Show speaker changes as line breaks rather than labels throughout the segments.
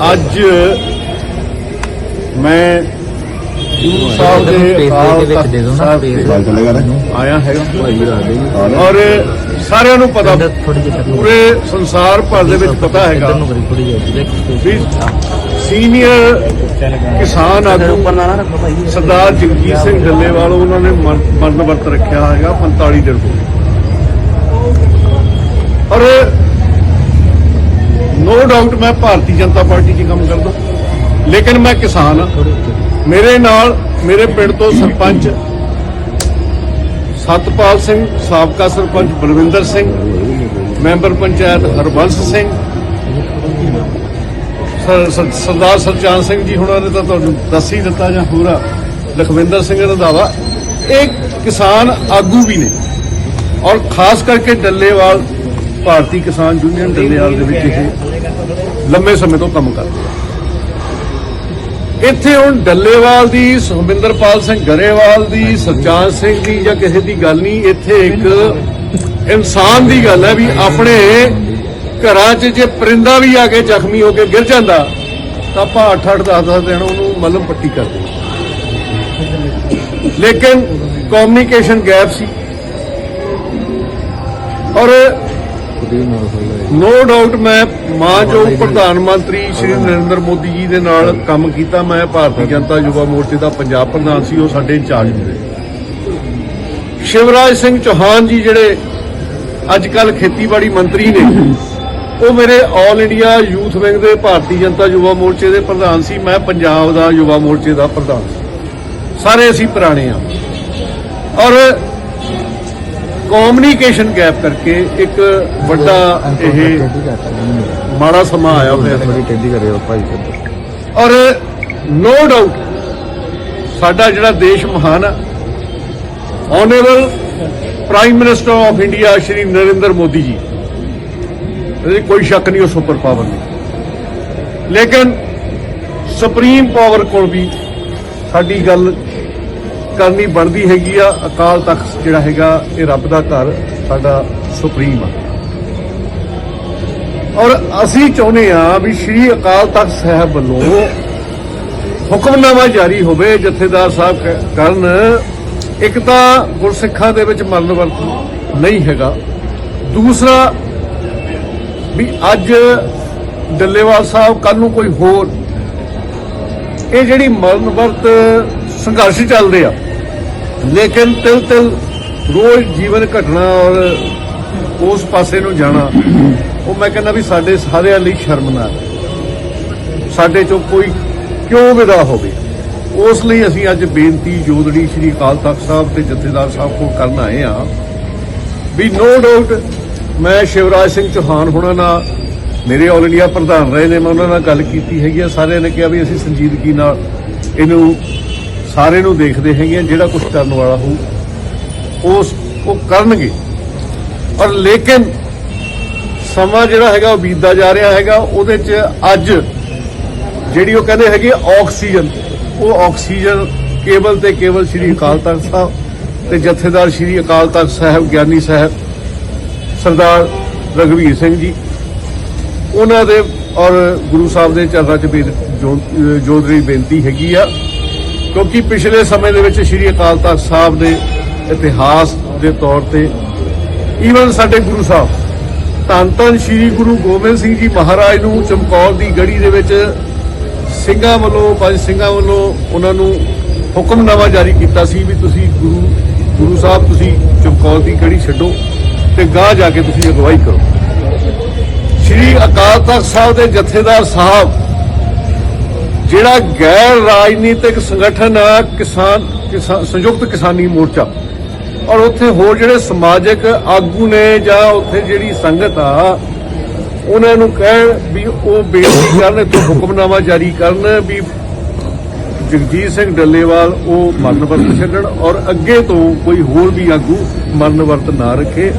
ਅੱਜ ਮੈਂ ਗੁਰੂ ਸਾਹਿਬ ਦੇ ਆਇਆ ਹੈਗਾ। ਔਰ ਸਾਰਿਆਂ ਨੂੰ ਪਤਾ ਪੂਰੇ ਸੰਸਾਰ ਭਰ ਦੇ ਵਿੱਚ ਪਤਾ ਹੈਗਾ ਵੀ ਸੀਨੀਅਰ ਕਿਸਾਨ ਆਗੂ ਸਰਦਾਰ ਜਗਜੀਤ ਸਿੰਘ ਡੱਲੇਵਾਲ ਉਹਨਾਂ ਨੇ ਮਰਨ ਵਰਤ ਰੱਖਿਆ ਹੈਗਾ 45 ਦਿਨ ਤੋਂ। ਔਰ ਨੋ ਡਾਊਟ ਮੈਂ ਭਾਰਤੀ ਜਨਤਾ ਪਾਰਟੀ 'ਚ ਕੰਮ ਕਰਦਾ। ਲੇਕਿਨ ਮੈਂ ਕਿਸਾਨ ਹਾਂ। ਮੇਰੇ ਨਾਲ, ਮੇਰੇ ਪਿੰਡ ਤੋਂ ਸਰਪੰਚ ਸਤਪਾਲ ਸਿੰਘ, ਸਾਬਕਾ ਸਰਪੰਚ ਬਲਵਿੰਦਰ ਸਿੰਘ, ਮੈਂਬਰ ਪੰਚਾਇਤ ਹਰਬੰਸ ਸਿੰਘ ਸਰਦਾਰ ਸਰਚਾਨ ਸਿੰਘ ਜੀ ਹੁਣਾਂ ਨੇ ਤਾਂ ਤੁਹਾਨੂੰ ਦੱਸ ਹੀ ਦਿੱਤਾ ਜਾਂ ਪੂਰਾ। ਲਖਵਿੰਦਰ ਸਿੰਘ ਰੰਧਾਵਾ ਇਹ ਕਿਸਾਨ ਆਗੂ ਵੀ ਨੇ। ਔਰ ਖਾਸ ਕਰਕੇ ਡੱਲੇਵਾਲ, ਭਾਰਤੀ ਕਿਸਾਨ ਯੂਨੀਅਨ ਡੱਲੇਵਾਲ ਦੇ ਵਿੱਚ ਇਹ ਲੰਮੇ ਸਮੇਂ ਤੋਂ ਕੰਮ ਕਰਦੇ ਆ ਇੱਥੇ ਹੁਣ ਡੱਲੇਵਾਲ ਦੀ, ਸੁਖਵਿੰਦਰਪਾਲ ਸਿੰਘ ਗਰੇਵਾਲ ਦੀ ਸਰਚਾਨ ਸਿੰਘ ਦੀ ਜਾਂ ਕਿਸੇ ਦੀ ਗੱਲ ਨਹੀਂ, ਇੱਥੇ ਇੱਕ ਇਨਸਾਨ ਦੀ ਗੱਲ ਹੈ ਵੀ ਆਪਣੇ ਘਰਾਂ 'ਚ ਜੇ ਪਰਿੰਦਾ ਵੀ ਆ ਕੇ ਜ਼ਖਮੀ ਹੋ ਕੇ ਗਿਰ ਜਾਂਦਾ, ਤਾਂ ਆਪਾਂ 8-8 10-10 ਦਿਨ ਉਹਨੂੰ ਮਲਮ ਪੱਟੀ ਕਰਦੇ ਲੇਕਿਨ ਕਮਿਊਨੀਕੇਸ਼ਨ ਗੈਪ ਸੀ। ਔਰ ਨੋ ਡਾਊਟ ਮੈਂ ਮਾਨਯੋਗ ਪ੍ਰਧਾਨ ਮੰਤਰੀ ਸ਼੍ਰੀ ਨਰਿੰਦਰ ਮੋਦੀ ਜੀ ਦੇ ਨਾਲ ਕੰਮ ਕੀਤਾ। ਮੈਂ ਭਾਰਤੀ ਜਨਤਾ ਯੁਵਾ ਮੋਰਚੇ ਦਾ ਪੰਜਾਬ ਪ੍ਰਧਾਨ ਸੀ, ਉਹ ਸਾਡੇ ਇੰਚਾਰਜ ਹੁੰਦੇ। ਸ਼ਿਵਰਾਜ ਸਿੰਘ ਚੌਹਾਨ ਜੀ ਜਿਹੜੇ ਅੱਜ ਕੱਲ ਖੇਤੀਬਾੜੀ ਮੰਤਰੀ ਨੇ, ਉਹ ਮੇਰੇ ਆਲ ਇੰਡੀਆ ਯੂਥ ਵਿੰਗ ਦੇ ਭਾਰਤੀ ਜਨਤਾ ਯੁਵਾ ਮੋਰਚੇ ਦੇ ਪ੍ਰਧਾਨ ਸੀ। ਮੈਂ ਪੰਜਾਬ ਦਾ ਯੁਵਾ ਮੋਰਚੇ ਦਾ ਪ੍ਰਧਾਨ ਸੀ। ਸਾਰੇ ਅਸੀਂ ਪੁਰਾਣੇ ਆ। ਔਰ ਕਮਿਊਨੀਕੇਸ਼ਨ ਗੈਪ ਕਰਕੇ ਇੱਕ ਵੱਡਾ ਇਹ ਮਾੜਾ ਸਮਾਂ ਆਇਆ ਹੋਇਆ ਹੈ।
ਥੋੜੀ ਟੇਢੀ ਕਰਿਓ ਭਾਈ
ਔਰ ਨੋ ਡਾਊਟ ਸਾਡਾ ਜਿਹੜਾ ਦੇਸ਼ ਮਹਾਨ ਹੈ honourable prime minister of India Shri Narendra Modi ji ਇਹਦੇ ਕੋਈ ਸ਼ੱਕ ਨਹੀਂ ਉਹ ਸੁਪਰ ਪਾਵਰ ਨੇ ਲੇਕਿਨ ਸੁਪਰੀਮ ਪਾਵਰ ਕੋਲ ਵੀ ਸਾਡੀ ਗੱਲ ਕਰਨੀ ਬਣਦੀ ਹੈਗੀ ਆ, ਅਕਾਲ ਤਖਤ ਜਿਹੜਾ ਹੈਗਾ, ਇਹ ਰੱਬ ਦਾ ਘਰ ਸਾਡਾ ਸੁਪਰੀਮ ਆ। ਔਰ ਅਸੀਂ ਚਾਹੁੰਦੇ ਆ ਵੀ ਸ਼੍ਰੀ ਅਕਾਲ ਤਖਤ ਸਾਹਿਬ ਵੱਲੋਂ ਹੁਕਮਨਾਮਾ ਜਾਰੀ ਹੋਵੇ, ਜਥੇਦਾਰ ਸਾਹਿਬ ਕਰਨ, ਇੱਕ ਤਾਂ ਗੁਰਸਿੱਖਾਂ ਦੇ ਵਿੱਚ ਮਰਨ ਵਰਤ ਨਹੀਂ ਹੈਗਾ। ਦੂਸਰਾ, ਵੀ ਅੱਜ ਡੱਲੇਵਾਲ ਸਾਹਿਬ ਕੱਲ ਨੂੰ ਕੋਈ ਹੋਰ, ਇਹ ਜਿਹੜੀ ਮਰਨ ਵਰਤ ਸੰਘਰਸ਼ ਚੱਲਦੇ ਆ ਲੇਕਿਨ ਤਿਲ ਤਿਲ ਰੋਜ਼ ਜੀਵਨ ਘਟਣਾ ਔਰ ਉਸ ਪਾਸੇ ਨੂੰ ਜਾਣਾ, ਉਹ ਮੈਂ ਕਹਿੰਦਾ ਵੀ ਸਾਡੇ ਸਾਰਿਆਂ ਲਈ ਸ਼ਰਮਨਾਕ ਸਾਡੇ ਚੋਂ ਕੋਈ ਕਿਉਂ ਵਿਦਾ ਹੋਵੇ? ਉਸ ਲਈ ਅਸੀਂ ਅੱਜ ਬੇਨਤੀ ਜੋਦੜੀ ਸ੍ਰੀ ਅਕਾਲ ਤਖਤ ਸਾਹਿਬ ਤੇ ਜਥੇਦਾਰ ਸਾਹਿਬ ਕੋਲ ਕਰਨ ਆਏ ਆ ਵੀ ਨੋ ਡਾਊਟ ਮੈਂ ਸ਼ਿਵਰਾਜ ਸਿੰਘ ਚੌਹਾਨ ਹੁਣਾਂ ਨਾਲ ਮੇਰੇ ਆਲ ਇੰਡੀਆ ਪ੍ਰਧਾਨ ਰਹੇ ਨੇ, ਮੈਂ ਉਹਨਾਂ ਨਾਲ ਗੱਲ ਕੀਤੀ ਹੈਗੀ ਆ। ਸਾਰਿਆਂ ਨੇ ਕਿਹਾ ਵੀ ਅਸੀਂ ਸੰਜੀਦਗੀ ਨਾਲ ਇਹਨੂੰ ਸਾਰੇ ਨੂੰ ਦੇਖਦੇ ਹੈਗੇ ਆ ਜਿਹੜਾ ਕੁਝ ਕਰਨ ਵਾਲਾ ਹੋਊ। ਉਸ ਉਹ ਕਰਨਗੇ। ਔਰ ਲੇਕਿਨ ਸਮਾਂ ਜਿਹੜਾ ਹੈਗਾ ਉਹ ਬੀਤਦਾ ਜਾ ਰਿਹਾ ਹੈਗਾ। ਉਹਦੇ 'ਚ ਅੱਜ ਜਿਹੜੀ ਉਹ ਕਹਿੰਦੇ ਹੈਗੇ ਆਕਸੀਜਨ, ਉਹ ਆਕਸੀਜਨ ਕੇਵਲ ਤੇ ਕੇਵਲ ਸ੍ਰੀ ਅਕਾਲ ਤਖਤ ਸਾਹਿਬ ਤੇ ਜਥੇਦਾਰ ਸ੍ਰੀ ਅਕਾਲ ਤਖਤ ਸਾਹਿਬ, ਗਿਆਨੀ ਸਾਹਿਬ, ਸਰਦਾਰ ਰਗਵੀਰ ਸਿੰਘ ਜੀ, ਉਹਨਾਂ ਦੇ ਔਰ ਗੁਰੂ ਸਾਹਿਬ ਦੇ ਚਰਨਾਂ 'ਚ ਬੇਨ- ਜੋ- ਅਹ ਜੋਦਰੀ ਬੇਨਤੀ ਹੈਗੀ ਆ ਕਿਉਂਕਿ ਪਿਛਲੇ ਸਮੇਂ ਦੇ ਵਿੱਚ ਸ੍ਰੀ ਅਕਾਲ ਤਖਤ ਸਾਹਿਬ ਦੇ ਇਤਿਹਾਸ ਦੇ ਤੌਰ ਤੇ ਈਵਨ ਸਾਡੇ ਗੁਰੂ ਸਾਹਿਬ, ਧੰਨ ਧੰਨ ਸ੍ਰੀ ਗੁਰੂ ਗੋਬਿੰਦ ਸਿੰਘ ਜੀ ਮਹਾਰਾਜ ਨੂੰ ਚਮਕੌਰ ਦੀ ਗੜੀ ਦੇ ਵਿੱਚ ਸਿੰਘਾਂ ਵੱਲੋਂ, ਪੰਜ ਸਿੰਘਾਂ ਵੱਲੋਂ ਉਹਨਾਂ ਨੂੰ ਹੁਕਮਨਾਮਾ ਜਾਰੀ ਕੀਤਾ ਸੀ ਵੀ ਤੁਸੀਂ ਗੁਰੂ ਗੁਰੂ ਸਾਹਿਬ ਤੁਸੀਂ ਚਮਕੌਰ ਦੀ ਗੜੀ ਛੱਡੋ ਤੇ ਗਾਹ ਜਾ ਕੇ ਤੁਸੀਂ ਅਗਵਾਈ ਕਰੋ। ਸ੍ਰੀ ਅਕਾਲ ਤਖਤ ਸਾਹਿਬ ਦੇ ਜਥੇਦਾਰ ਸਾਹਿਬ ਜਿਹੜਾ ਗੈਰ ਰਾਜਨੀਤਿਕ ਸੰਗਠਨ ਆ, ਕਿਸਾਨ ਸੰਯੁਕਤ ਕਿਸਾਨੀ ਮੋਰਚਾ। ਔਰ ਉੱਥੇ ਹੋਰ ਜਿਹੜੇ ਸਮਾਜਿਕ ਆਗੂ ਨੇ ਜਾਂ ਉੱਥੇ ਜਿਹੜੀ ਸੰਗਤ ਆ, ਉਹਨਾਂ ਨੂੰ ਕਹਿਣ ਵੀ ਉਹ ਬੇਨਤੀ ਕਰਨ, ਇੱਥੋਂ ਹੁਕਮਨਾਮਾ ਜਾਰੀ ਕਰਨ ਵੀ ਜਗਜੀਤ ਸਿੰਘ ਡੱਲੇਵਾਲ ਉਹ ਮਰਨ ਵਰਤ ਛੱਡਣ ਔਰ ਅੱਗੇ ਤੋਂ ਕੋਈ ਹੋਰ ਵੀ ਆਗੂ ਮਰਨ ਵਰਤ ਨਾ ਰੱਖੇ।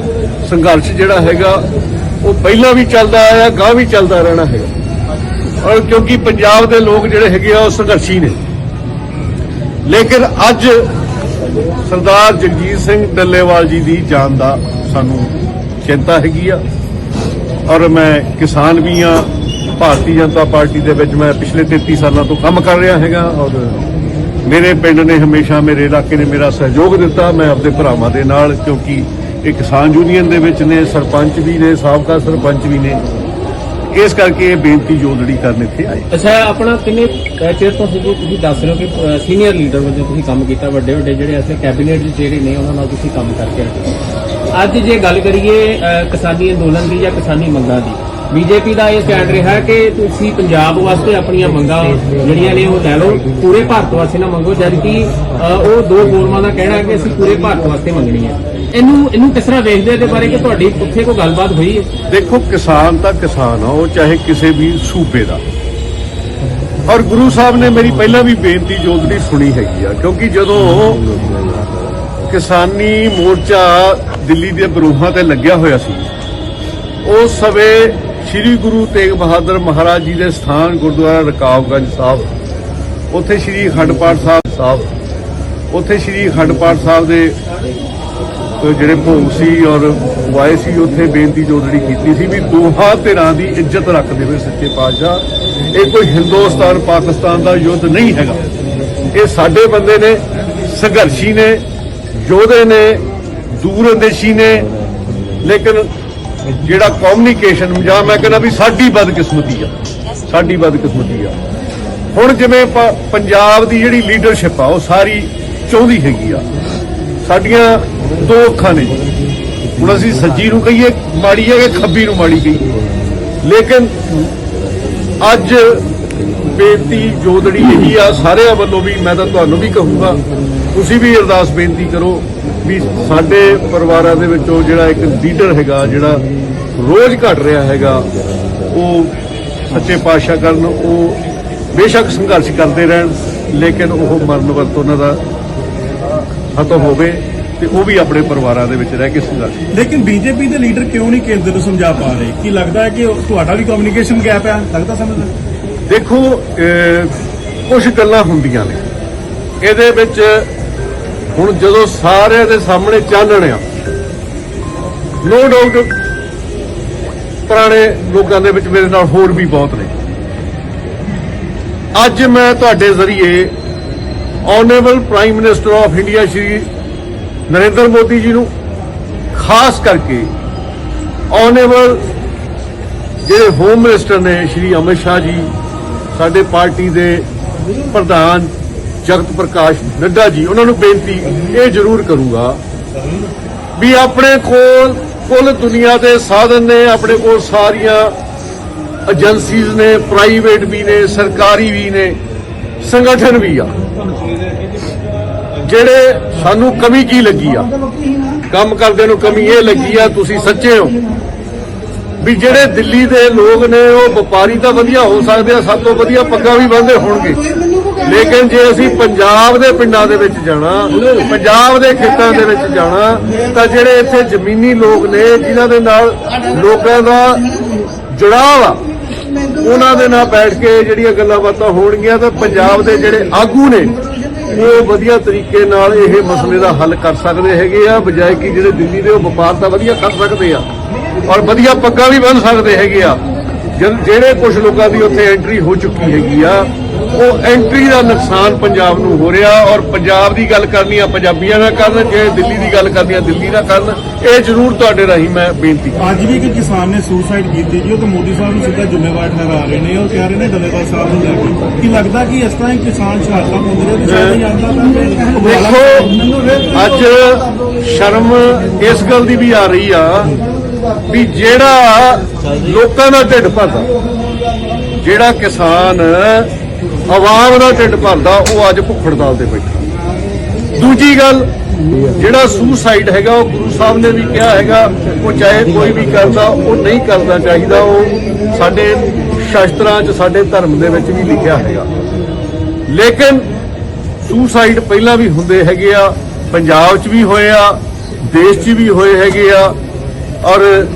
ਸੰਘਰਸ਼ ਜਿਹੜਾ ਹੈਗਾ, ਉਹ ਪਹਿਲਾਂ ਵੀ ਚੱਲਦਾ ਆਇਆ ਗਾਂ ਵੀ ਚੱਲਦਾ ਰਹਿਣਾ ਹੈਗਾ। ਔਰ ਕਿਉਂਕਿ ਪੰਜਾਬ ਦੇ ਲੋਕ ਜਿਹੜੇ ਹੈਗੇ ਆ, ਉਹ ਸੰਘਰਸ਼ੀ ਨੇ। ਲੇਕਿਨ ਅੱਜ ਸਰਦਾਰ ਜਗਜੀਤ ਸਿੰਘ ਡੱਲੇਵਾਲ ਜੀ ਦੀ ਜਾਨ ਦਾ ਸਾਨੂੰ ਚਿੰਤਾ ਹੈਗੀ ਆ। ਔਰ ਮੈਂ ਕਿਸਾਨ ਵੀ ਆ, ਭਾਰਤੀ ਜਨਤਾ ਪਾਰਟੀ ਦੇ ਵਿੱਚ ਮੈਂ ਪਿਛਲੇ 33 ਸਾਲਾਂ ਤੋਂ ਕੰਮ ਕਰ ਰਿਹਾ ਹੈਗਾ ਔਰ ਮੇਰੇ ਪਿੰਡ ਨੇ ਹਮੇਸ਼ਾ ਮੇਰੇ ਇਲਾਕੇ ਨੇ ਮੇਰਾ ਸਹਿਯੋਗ ਦਿੱਤਾ, ਮੈਂ ਆਪਣੇ ਭਰਾਵਾਂ ਦੇ ਨਾਲ ਕਿਉਂਕਿ ਇਹ ਕਿਸਾਨ ਯੂਨੀਅਨ ਦੇ ਵਿੱਚ ਨੇ, ਸਰਪੰਚ ਵੀ ਨੇ, ਸਾਬਕਾ ਸਰਪੰਚ ਵੀ ਨੇ। ਇਸ ਕਰਕੇ ਇਹ ਬੇਨਤੀ ਜੋਦੜੀ ਕਰਨ ਇੱਥੇ ਆਏ।
ਅੱਛਾ, ਆਪਣਾ ਕਿੰਨੇ ਚਿਰ ਤੋਂ ਸੀ ਤੁਸੀਂ ਦੱਸ ਰਹੇ ਹੋ ਕਿ ਸੀਨੀਅਰ ਲੀਡਰ ਵਜੋਂ ਤੁਸੀਂ ਕੰਮ ਕੀਤਾ, ਵੱਡੇ ਵੱਡੇ ਜਿਹੜੇ ਅਸਲੇ ਕੈਬਨਿਟ ਦੇ ਜਿਹੜੇ ਨੇ, ਉਹਨਾਂ ਨਾਲ ਤੁਸੀਂ ਕੰਮ ਕਰਕੇ ਅੱਜ ਜੇ ਗੱਲ ਕਰੀਏ ਕਿਸਾਨੀ ਅੰਦੋਲਨ ਦੀ ਜਾਂ ਕਿਸਾਨੀ ਮੰਗਾਂ ਦੀ, ਬੀਜੇਪੀ ਦਾ ਇਹ ਸਟੈਂਡ ਰਿਹਾ ਕਿ ਤੁਸੀਂ ਪੰਜਾਬ ਵਾਸਤੇ ਆਪਣੀਆਂ ਮੰਗਾਂ ਜਿਹੜੀਆਂ ਨੇ ਉਹ ਲੈ ਲਓ, ਪੂਰੇ ਭਾਰਤ ਵਾਸਤੇ ਨਾ ਮੰਗੋ, ਜਦਕਿ ਉਹ ਦੋ ਫੋਰਮਾਂ ਦਾ ਕਹਿਣਾ ਕਿ ਅਸੀਂ ਪੂਰੇ ਭਾਰਤ ਵਾਸਤੇ ਮੰਗਣੀ ਹੈ ਇਹਨੂੰ ਇਹਨੂੰ ਕਿਸ ਤਰ੍ਹਾਂ ਵੇਖਦੇ ਇਹਦੇ ਬਾਰੇ ਕਿ ਤੁਹਾਡੀ ਉੱਥੇ ਕੋਈ ਗੱਲਬਾਤ ਹੋਈ ਹੈ?
ਦੇਖੋ, ਕਿਸਾਨ ਤਾਂ ਕਿਸਾਨ ਆ, ਉਹ ਚਾਹੇ ਕਿਸੇ ਵੀ ਸੂਬੇ ਦਾ। ਔਰ ਗੁਰੂ ਸਾਹਿਬ ਨੇ ਮੇਰੀ ਪਹਿਲਾਂ ਵੀ ਬੇਨਤੀ ਜੋਦੜੀ ਸੁਣੀ ਹੈਗੀ ਆ, ਕਿਉਂਕਿ ਜਦੋਂ ਕਿਸਾਨੀ ਮੋਰਚਾ ਦਿੱਲੀ ਦੇ ਬਰੂਹਾਂ ਤੇ ਲੱਗਿਆ ਹੋਇਆ ਸੀ, ਉਸ ਸਮੇਂ ਸ੍ਰੀ ਗੁਰੂ ਤੇਗ ਬਹਾਦਰ ਮਹਾਰਾਜ ਜੀ ਦੇ ਸਥਾਨ ਗੁਰਦੁਆਰਾ ਰਕਾਬਗੰਜ ਸਾਹਿਬ, ਉੱਥੇ ਸ੍ਰੀ ਅਖੰਡ ਪਾਠ ਸਾਹਿਬ ਸਾਹਿਬ, ਉੱਥੇ ਸ੍ਰੀ ਅਖੰਡ ਪਾਠ ਸਾਹਿਬ ਦੇ ਜਿਹੜੇ ਭੋਗ ਸੀ ਔਰ ਵਾਏ ਸੀ, ਉੱਥੇ ਬੇਨਤੀ ਜੋ ਜਿਹੜੀ ਕੀਤੀ ਸੀ ਵੀ ਦੋਹਾਂ ਧਿਰਾਂ ਦੀ ਇੱਜ਼ਤ ਰੱਖਦੇ ਹੋਏ ਸੱਚੇ ਪਾਤਸ਼ਾਹ। ਇਹ ਕੋਈ ਹਿੰਦੁਸਤਾਨ, ਪਾਕਿਸਤਾਨ ਦਾ ਯੁੱਧ ਨਹੀਂ ਹੈਗਾ। ਇਹ ਸਾਡੇ ਬੰਦੇ ਨੇ, ਸੰਘਰਸ਼ੀ ਨੇ, ਯੋਧੇ ਨੇ ਦੂਰ ਅੰਦੇਸ਼ੀ ਨੇ, ਲੇਕਿਨ ਜਿਹੜਾ ਕਮਿਊਨੀਕੇਸ਼ਨ ਜਾਂ ਮੈਂ ਕਹਿੰਦਾ ਵੀ ਸਾਡੀ ਬਦਕਿਸਮਤੀ ਆ, ਸਾਡੀ ਬਦਕਿਸਮਤੀ ਆ। ਹੁਣ ਜਿਵੇਂ ਪੰਜਾਬ ਦੀ ਜਿਹੜੀ ਲੀਡਰਸ਼ਿਪ ਆ, ਉਹ ਸਾਰੀ ਚਾਹੁੰਦੀ ਹੈਗੀ ਆ। ਸਾਡੀਆਂ ਦੋ ਅੱਖਾਂ ਨੇ। ਹੁਣ ਅਸੀਂ ਸੱਜੀ ਨੂੰ ਕਹੀਏ, ਮਾੜੀ ਹੈ ਕਿ ਖੱਬੀ ਨੂੰ ਮਾੜੀ ਕਹੀਏ। ਲੇਕਿਨ ਅੱਜ ਬੇਨਤੀ ਜੋਦੜੀ ਇਹੀ ਆ, ਸਾਰਿਆਂ ਵੱਲੋਂ ਵੀ ਮੈਂ ਤਾਂ ਤੁਹਾਨੂੰ ਵੀ ਕਹੂੰਗਾ, ਤੁਸੀਂ ਵੀ ਅਰਦਾਸ ਬੇਨਤੀ ਕਰੋ ਵੀ ਸਾਡੇ ਪਰਿਵਾਰਾਂ ਦੇ ਵਿੱਚੋਂ ਜਿਹੜਾ ਇੱਕ ਲੀਡਰ ਹੈਗਾ, ਜਿਹੜਾ ਰੋਜ਼ ਘਟ ਰਿਹਾ ਹੈਗਾ, ਉਹ ਸੱਚੇ ਪਾਤਸ਼ਾਹ ਕਰਨ, ਉਹ ਬੇਸ਼ੱਕ ਸੰਘਰਸ਼ ਕਰਦੇ ਰਹਿਣ, ਲੇਕਿਨ ਉਹ ਮਰਨ ਵਰਤ ਉਹਨਾਂ ਦਾ ਖਤਮ ਹੋਵੇ। ਤੇ ਉਹ ਵੀ ਆਪਣੇ ਪਰਿਵਾਰਾਂ ਦੇ ਵਿੱਚ ਰਹਿ ਕੇ ਸੰਘਰਸ਼
ਲੇਕਿਨ ਬੀਜੇਪੀ ਦੇ ਲੀਡਰ ਕਿਉਂ ਨਹੀਂ ਕੇਂਦਰ ਨੂੰ ਸਮਝਾ ਪਾ ਰਹੇ? ਕੀ ਲੱਗਦਾ ਹੈ ਕਿ ਤੁਹਾਡਾ ਵੀ ਕਮਿਊਨੀਕੇਸ਼ਨ ਗੈਪ ਹੈ? ਲੱਗਦਾ ਸਮਝਦਾ
ਦੇਖੋ ਕੁਝ ਗੱਲਾਂ ਹੁੰਦੀਆਂ ਨੇ। ਇਹਦੇ ਵਿੱਚ ਹੁਣ ਜਦੋਂ ਸਾਰਿਆਂ ਦੇ ਸਾਹਮਣੇ ਚਾਨਣ ਆ ਨੋ ਡਾਊਟ ਪੁਰਾਣੇ ਲੋਕਾਂ ਦੇ ਵਿੱਚ ਮੇਰੇ ਨਾਲ ਹੋਰ ਵੀ ਬਹੁਤ ਨੇ। ਅੱਜ ਮੈਂ ਤੁਹਾਡੇ ਜ਼ਰੀਏ honourable prime minister of India Shri Narendra Modi ji ਨੂੰ, ਖਾਸ ਕਰਕੇ ਆਨਰੇਬਲ ਜਿਹੜੇ ਹੋਮ ਮਿਨਿਸਟਰ ਨੇ ਸ਼੍ਰੀ ਅਮਿਤ ਸ਼ਾਹ ਜੀ, ਸਾਡੇ ਪਾਰਟੀ ਦੇ ਪ੍ਰਧਾਨ ਜਗਤ ਪ੍ਰਕਾਸ਼ ਨੱਡਾ ਜੀ, ਉਹਨਾਂ ਨੂੰ ਬੇਨਤੀ ਇਹ ਜ਼ਰੂਰ ਕਰੂੰਗਾ ਵੀ ਆਪਣੇ ਕੋਲ ਕੁੱਲ ਦੁਨੀਆ ਦੇ ਸਾਧਨ ਨੇ, ਆਪਣੇ ਕੋਲ ਸਾਰੀਆਂ ਏਜੰਸੀਜ਼ ਨੇ ਪ੍ਰਾਈਵੇਟ ਵੀ ਨੇ, ਸਰਕਾਰੀ ਵੀ ਨੇ, ਸੰਗਠਨ ਵੀ ਆ। ਜਿਹੜੇ ਸਾਨੂੰ ਕਮੀ ਕੀ ਲੱਗੀ ਆ? ਕੰਮ ਕਰਦੇ ਨੂੰ ਕਮੀ ਇਹ ਲੱਗੀ ਆ, ਤੁਸੀਂ ਸੱਚੇ ਹੋ। ਵੀ ਜਿਹੜੇ ਦਿੱਲੀ ਦੇ ਲੋਕ ਨੇ, ਉਹ ਵਪਾਰੀ ਤਾਂ ਵਧੀਆ ਹੋ ਸਕਦੇ ਆ, ਸਭ ਤੋਂ ਵਧੀਆ ਪੱਗਾਂ ਵੀ ਬੰਦੇ ਹੋਣਗੇ। ਲੇਕਿਨ ਜੇ ਅਸੀਂ ਪੰਜਾਬ ਦੇ ਪਿੰਡਾਂ ਦੇ ਵਿੱਚ ਜਾਣਾ, ਪੰਜਾਬ ਦੇ ਖੇਤਾਂ ਦੇ ਵਿੱਚ ਜਾਣਾ, ਤਾਂ ਜਿਹੜੇ ਇੱਥੇ ਜ਼ਮੀਨੀ ਲੋਕ ਨੇ, ਜਿਨ੍ਹਾਂ ਦੇ ਨਾਲ ਲੋਕਾਂ ਦਾ ਜੁੜਾਵ ਆ, ਉਹਨਾਂ ਦੇ ਨਾਲ ਬੈਠ ਕੇ ਜਿਹੜੀਆਂ ਗੱਲਾਂ ਬਾਤਾਂ ਹੋਣਗੀਆਂ, ਤਾਂ ਪੰਜਾਬ ਦੇ ਜਿਹੜੇ ਆਗੂ ਨੇ ਉਹ ਵਧੀਆ ਤਰੀਕੇ ਨਾਲ ਇਹ ਮਸਲੇ ਦਾ ਹੱਲ ਕਰ ਸਕਦੇ ਹੈਗੇ ਆ, ਬਜਾਏ ਕਿ ਜਿਹੜੇ ਦਿੱਲੀ ਦੇ ਉਹ ਵਪਾਰ ਤਾਂ ਵਧੀਆ ਕਰ ਸਕਦੇ ਆ, ਔਰ ਵਧੀਆ ਪੱਗਾਂ ਵੀ ਬੰਨ ਸਕਦੇ ਹੈਗੇ ਆ। ਜਿਹੜੇ ਕੁਝ ਲੋਕਾਂ ਦੀ ਉੱਥੇ ਐਂਟਰੀ ਹੋ ਚੁੱਕੀ ਹੈਗੀ ਆ ਉਹ ਐਂਟਰੀ ਦਾ ਨੁਕਸਾਨ ਪੰਜਾਬ ਨੂੰ ਹੋ ਰਿਹਾ ਔਰ ਪੰਜਾਬ ਦੀ ਗੱਲ ਕਰਨੀ ਆ ਪੰਜਾਬੀਆਂ ਨਾਲ ਕਰਨ ਜੇ ਦਿੱਲੀ ਦੀ ਗੱਲ ਕਰਨੀ ਆ ਦਿੱਲੀ ਨਾਲ ਕਰਨ ਇਹ ਜ਼ਰੂਰ ਤੁਹਾਡੇ ਰਾਹੀਂ ਮੈਂ ਬੇਨਤੀ
ਅੱਜ ਵੀ ਇੱਕ ਕਿਸਾਨ ਨੇ ਸੁਸਾਈਡ ਕੀਤੀ ਜੀ ਉਹ ਤਾਂ ਮੋਦੀ ਸਾਹਿਬ ਨੂੰ ਸਿੱਧਾ ਜ਼ਿੰਮੇਵਾਰ ਠਹਿਰਾ ਰਹੇ ਨੇ ਉਹ ਕਹਿ ਰਹੇ ਨੇ ਡੱਲੇਵਾਲ ਸਾਹਿਬ ਨੂੰ ਲੈ ਕੇ। ਕੀ ਲੱਗਦਾ ਕਿ ਇਸ ਤਰ੍ਹਾਂ ਹੀ ਕਿਸਾਨ ਸ਼ਹਾਦਤਾਂ ਪਾਉਂਦੇ ਨੇ ਸ਼ਾਇਦ ਹੀ ਆਉਂਦਾ
ਦੇਖੋ ਅੱਜ ਸ਼ਰਮ ਇਸ ਗੱਲ ਦੀ ਵੀ ਆ ਰਹੀ ਆ ਵੀ ਜਿਹੜਾ ਲੋਕਾਂ ਦਾ ਢਿੱਡ ਭਰਦਾ ਜਿਹੜਾ ਕਿਸਾਨ ਆਵਾਮ ਦਾ ਢਿੱਡ ਭਰਦਾ, ਉਹ ਅੱਜ ਭੁੱਖੜਦਾਲ ਤੇ ਬੈਠਾ। ਦੂਜੀ ਗੱਲ, ਜਿਹੜਾ ਸੁਸਾਈਡ ਹੈਗਾ, ਉਹ ਗੁਰੂ ਸਾਹਿਬ ਨੇ ਵੀ ਕਿਹਾ ਹੈਗਾ, ਉਹ ਚਾਹੇ ਕੋਈ ਵੀ ਕਰਦਾ, ਉਹ ਨਹੀਂ ਕਰਨਾ ਚਾਹੀਦਾ, ਉਹ ਸਾਡੇ ਸ਼ਾਸਤਰਾਂ 'ਚ, ਸਾਡੇ ਧਰਮ ਦੇ ਵਿੱਚ ਵੀ ਲਿਖਿਆ ਹੈਗਾ। ਲੇਕਿਨ ਸੁਸਾਈਡ ਪਹਿਲਾਂ ਵੀ ਹੁੰਦੇ ਹੈਗੇ ਆ, ਪੰਜਾਬ 'ਚ ਵੀ ਹੋਏ ਆ, ਦੇਸ਼ 'ਚ ਵੀ ਹੋਏ ਹੈਗੇ ਆ, ਔਰ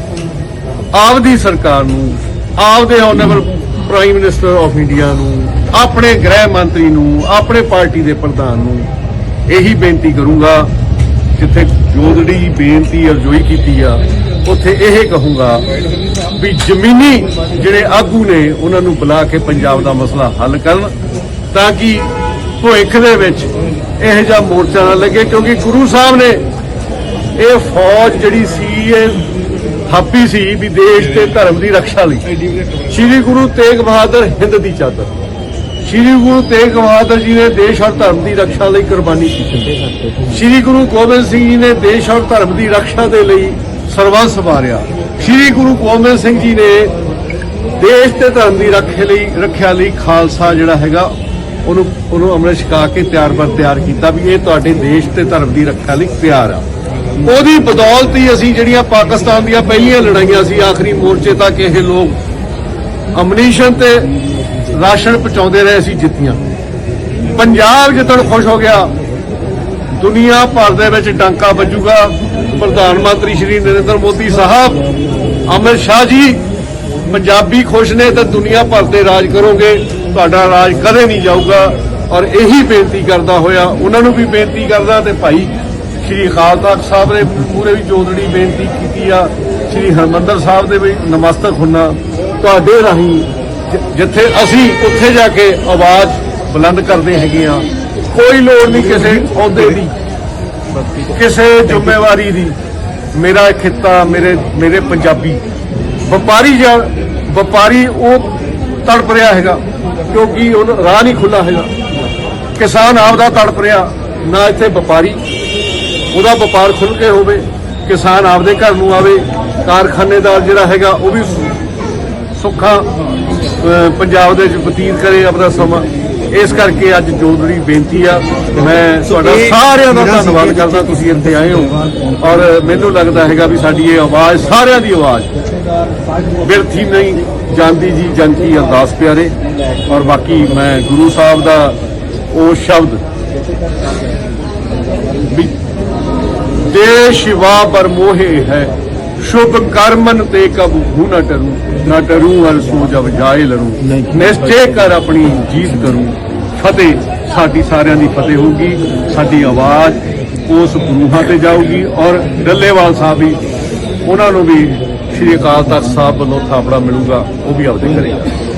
ਆਪਦੀ ਸਰਕਾਰ ਨੂੰ, ਆਪਦੇ honourable prime minister of India ਨੂੰ ਆਪਣੇ ਗ੍ਰਹਿ ਮੰਤਰੀ ਨੂੰ ਆਪਣੇ ਪਾਰਟੀ ਦੇ ਪ੍ਰਧਾਨ ਨੂੰ ਇਹੀ ਬੇਨਤੀ ਕਰੂੰਗਾ ਜਿੱਥੇ ਜੋਦੜੀ ਬੇਨਤੀ ਅਰਜ਼ੋਈ ਕੀਤੀ ਆ ਉੱਥੇ ਇਹ ਕਹੂੰਗਾ ਵੀ ਜ਼ਮੀਨੀ ਜਿਹੜੇ ਆਗੂ ਨੇ ਉਹਨਾਂ ਨੂੰ ਬੁਲਾ ਕੇ ਪੰਜਾਬ ਦਾ ਮਸਲਾ ਹੱਲ ਕਰਨ ਤਾਂ ਕਿ ਭਵਿੱਖ ਦੇ ਵਿੱਚ ਇਹ ਜਿਹਾ ਮੋਰਚਾ ਨਾ ਲੱਗੇ ਕਿਉਂਕਿ ਗੁਰੂ ਸਾਹਿਬ ਨੇ ਇਹ ਫੌਜ ਜਿਹੜੀ ਸੀ ਇਹ ਥਾਪੀ ਸੀ ਵੀ ਦੇਸ਼ ਤੇ ਧਰਮ ਦੀ ਰੱਖਿਆ ਲਈ। ਸ੍ਰੀ ਗੁਰੂ ਤੇਗ ਬਹਾਦਰ ਹਿੰਦ ਦੀ ਚਾਦਰ। ਸ੍ਰੀ ਗੁਰੂ ਤੇਗ ਬਹਾਦਰ ਜੀ ਨੇ ਦੇਸ਼ ਔਰ ਧਰਮ ਦੀ ਰੱਖਿਆ ਲਈ ਕੁਰਬਾਨੀ ਕੀਤੀ। ਸ੍ਰੀ ਗੁਰੂ ਗੋਬਿੰਦ ਸਿੰਘ ਜੀ ਨੇ ਦੇਸ਼ ਔਰ ਧਰਮ ਦੀ ਰੱਖਿਆ ਦੇ ਲਈ ਸਰਬੰਸ ਵਾਰਿਆ। ਸ੍ਰੀ ਗੁਰੂ ਗੋਬਿੰਦ ਸਿੰਘ ਜੀ ਨੇ ਦੇਸ਼ ਤੇ ਧਰਮ ਦੀ ਰੱਖਿਆ ਲਈ ਰੱਖਿਆ ਲਈ ਖਾਲਸਾ ਜਿਹੜਾ ਹੈਗਾ, ਉਹਨੂੰ ਉਹਨੂੰ ਅੰਮ੍ਰਿਤ ਛਕਾ ਕੇ ਤਿਆਰ ਬਰ ਤਿਆਰ ਕੀਤਾ ਵੀ ਇਹ ਤੁਹਾਡੇ ਦੇਸ਼ ਤੇ ਧਰਮ ਦੀ ਰੱਖਿਆ ਲਈ ਤਿਆਰ ਆ। ਉਹਦੀ ਬਦੌਲਤ ਹੀ ਅਸੀਂ ਜਿਹੜੀਆਂ ਪਾਕਿਸਤਾਨ ਦੀਆਂ ਪਹਿਲੀਆਂ ਲੜਾਈਆਂ ਸੀ, ਆਖਰੀ ਮੋਰਚੇ ਤੱਕ ਇਹ ਲੋਕ, ਅਮਨੀਸ਼ਨ ਤੇ ਰਾਸ਼ਨ ਪਹੁੰਚਾਉਂਦੇ ਰਹੇ ਸੀ ਜਿੱਤੀਆਂ। ਪੰਜਾਬ ਜਿੱਤਣ ਖੁਸ਼ ਹੋ ਗਿਆ। ਦੁਨੀਆ ਭਰ ਦੇ ਵਿੱਚ ਡਾਂਕਾ ਵੱਜੂਗਾ। ਪ੍ਰਧਾਨ ਮੰਤਰੀ ਸ਼੍ਰੀ ਨਰਿੰਦਰ ਮੋਦੀ ਸਾਹਿਬ, ਅਮਿਤ ਸ਼ਾਹ ਜੀ, ਪੰਜਾਬੀ ਖੁਸ਼ ਨੇ ਤਾਂ ਦੁਨੀਆ ਭਰ ਤੇ ਰਾਜ ਕਰੋਗੇ। ਤੁਹਾਡਾ ਰਾਜ ਕਦੇ ਨਹੀਂ ਜਾਊਗਾ। ਔਰ ਇਹੀ ਬੇਨਤੀ ਕਰਦਾ ਹੋਇਆ, ਉਹਨਾਂ ਨੂੰ ਵੀ ਬੇਨਤੀ ਕਰਦਾ ਤੇ ਭਾਈ ਸ਼੍ਰੀ ਅਕਾਲ ਤਖਤ ਸਾਹਿਬ ਨੇ ਪੂਰੇ ਵੀ ਜੋਦੜੀ ਬੇਨਤੀ ਕੀਤੀ ਆ। ਸ਼੍ਰੀ ਹਰਮੰਦਰ ਸਾਹਿਬ ਦੇ ਵੀ ਨਮਸਤਕ ਹੁੰਨਾ। ਤੁਹਾਡੇ ਰਾਹੀਂ ਜਿੱਥੇ ਅਸੀਂ ਉੱਥੇ ਜਾ ਕੇ ਆਵਾਜ਼ ਬੁਲੰਦ ਕਰਦੇ ਹੈਗੇ ਆ ਕੋਈ ਲੋੜ ਨਹੀਂ ਕਿਸੇ ਅਹੁਦੇ ਦੀ, ਕਿਸੇ ਜ਼ਿੰਮੇਵਾਰੀ ਦੀ। ਮੇਰਾ ਖਿੱਤਾ, ਮੇਰੇ ਮੇਰੇ ਪੰਜਾਬੀ। ਵਪਾਰੀ ਜਾਂ, ਵਪਾਰੀ ਉਹ ਤੜਪ ਰਿਹਾ ਹੈਗਾ, ਕਿਉਂਕਿ ਉਹ ਰਾਹ ਨਹੀਂ ਖੁੱਲਾ ਹੈਗਾ। ਕਿਸਾਨ ਆਪਦਾ ਤੜਪ ਰਿਹਾ, ਨਾ ਇੱਥੇ ਵਪਾਰੀ। ਉਹਦਾ ਵਪਾਰ ਖੁੱਲ ਕੇ ਹੋਵੇ, ਕਿਸਾਨ ਆਪਦੇ ਘਰ ਨੂੰ ਆਵੇ, ਕਾਰਖਾਨੇਦਾਰ ਜਿਹੜਾ ਹੈਗਾ, ਉਹ ਵੀ ਸੁੱਖਾ ਪੰਜਾਬ ਦੇ ਵਿੱਚ ਬਤੀਤ ਕਰੇ ਆਪਣਾ ਸਮਾਂ। ਇਸ ਕਰਕੇ ਅੱਜ ਜੋਦੜੀ ਬੇਨਤੀ ਆ। ਮੈਂ ਤੁਹਾਡਾ ਸਾਰਿਆਂ ਦਾ ਧੰਨਵਾਦ ਕਰਦਾ ਤੁਸੀਂ ਇੱਥੇ ਆਏ ਹੋ। ਔਰ ਮੈਨੂੰ ਲੱਗਦਾ ਹੈਗਾ ਵੀ ਸਾਡੀ ਇਹ ਆਵਾਜ਼ ਸਾਰਿਆਂ ਦੀ ਆਵਾਜ਼ ਬਿਰਥੀ ਨਹੀਂ ਜਾਂਦੀ ਜੀ ਜਨ ਕੀ ਅਰਦਾਸ ਪਿਆਰੇ। ਔਰ ਬਾਕੀ ਮੈਂ ਗੁਰੂ ਸਾਹਿਬ ਦਾ ਉਹ ਸ਼ਬਦ ਵੀ ਦੇ ਸ਼ਿਵਾ ਪਰ ਮੋਹੇ ਹੈ ਸ਼ੁਭ ਕਰਮਨ ਤੇ ਕਬ ਹੂ ਨਾ ਟਰੂ ਨਾ ਟਰੂ ਅਰ ਸੋ ਜਬ ਜਾਏ ਲਰੂ। ਨਿਸ਼ਚੈ ਕਰ ਆਪਣੀ ਜੀਤ ਕਰੂ। ਫਤਿਹ ਸਾਡੀ ਸਾਰਿਆਂ ਦੀ ਫਤਿਹ ਹੋਊਗੀ ਸਾਡੀ ਆਵਾਜ਼ ਉਸ ਗੁਰੂਹਾਂ ਤੇ ਜਾਊਗੀ ਔਰ ਡੱਲੇਵਾਲ ਸਾਹਿਬ ਵੀ ਉਹਨਾਂ ਨੂੰ ਵੀ ਸ਼੍ਰੀ ਅਕਾਲ ਤਖਤ ਸਾਹਿਬ ਵੱਲੋਂ ਥਾਪੜਾ ਮਿਲੂਗਾ ਉਹ ਵੀ ਆਪਦੇ ਕਰੇਗਾ